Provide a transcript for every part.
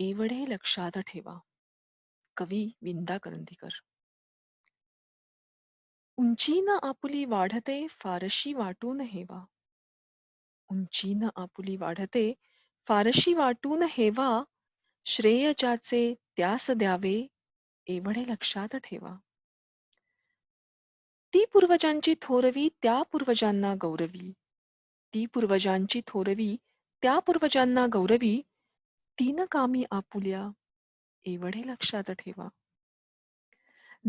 एवढे लक्षात ठेवा. कवी विंदा करंदीकर. उंचीन आपुली वाढते फारशी वाटून हेवा. उंचीन आपुली वाढते फारशी वाटून हेवा. श्रेय ज्याचे त्यास द्यावे. एवढे लक्षात ठेवा. ती पूर्वजांची थोरवी त्या पूर्वजांना गौरवी. ती पूर्वजांची थोरवी त्या पूर्वजांना गौरवी. तीन कामी आपुल्या एवढे लक्षात ठेवा.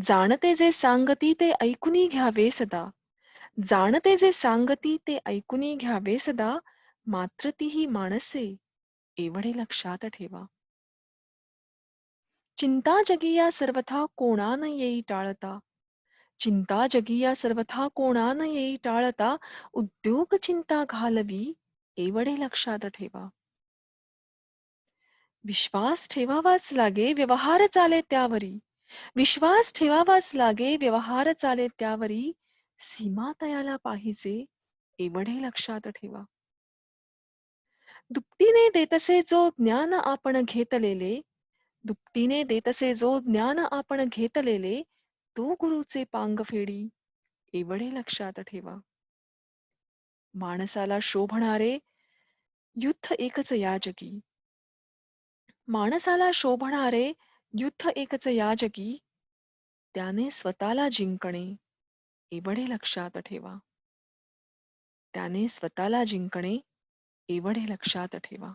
जाणते जे सांगती ते ऐकुनी घ्यावे सदा. जाणते जे सांगती ते ऐकुनी घ्यावे सदा मात्र तीही माणसे एवढे लक्षात ठेवा. चिंता जगिया सर्वथा कोणान येई टाळता? चिंता जगिया सर्वथा कोणान येई टाळता? उद्योग चिंता घालवी एवढे लक्षात ठेवा. विश्वास ठेवावाच लागे व्यवहार चाले त्यावरी. विश्वास ठेवावाच लागे व्यवहार चाले त्यावरी. सीमा तयाला पाहिजे एवढे लक्षात ठेवा. दुपटीने देतसे जो ज्ञान आपण घेतलेले दुपटीने देतसे जो ज्ञान आपण घेतलेले तो गुरुचे पांग फेडी एवढे लक्षात ठेवा. माणसाला शोभणारे युद्ध एकच याजकी. माणसाला शोभणारे युद्ध एकच याजकी त्याने स्वतःला जिंकणे एवढे लक्षात ठेवा. त्याने स्वतःला जिंकणे एवढे लक्षात ठेवा.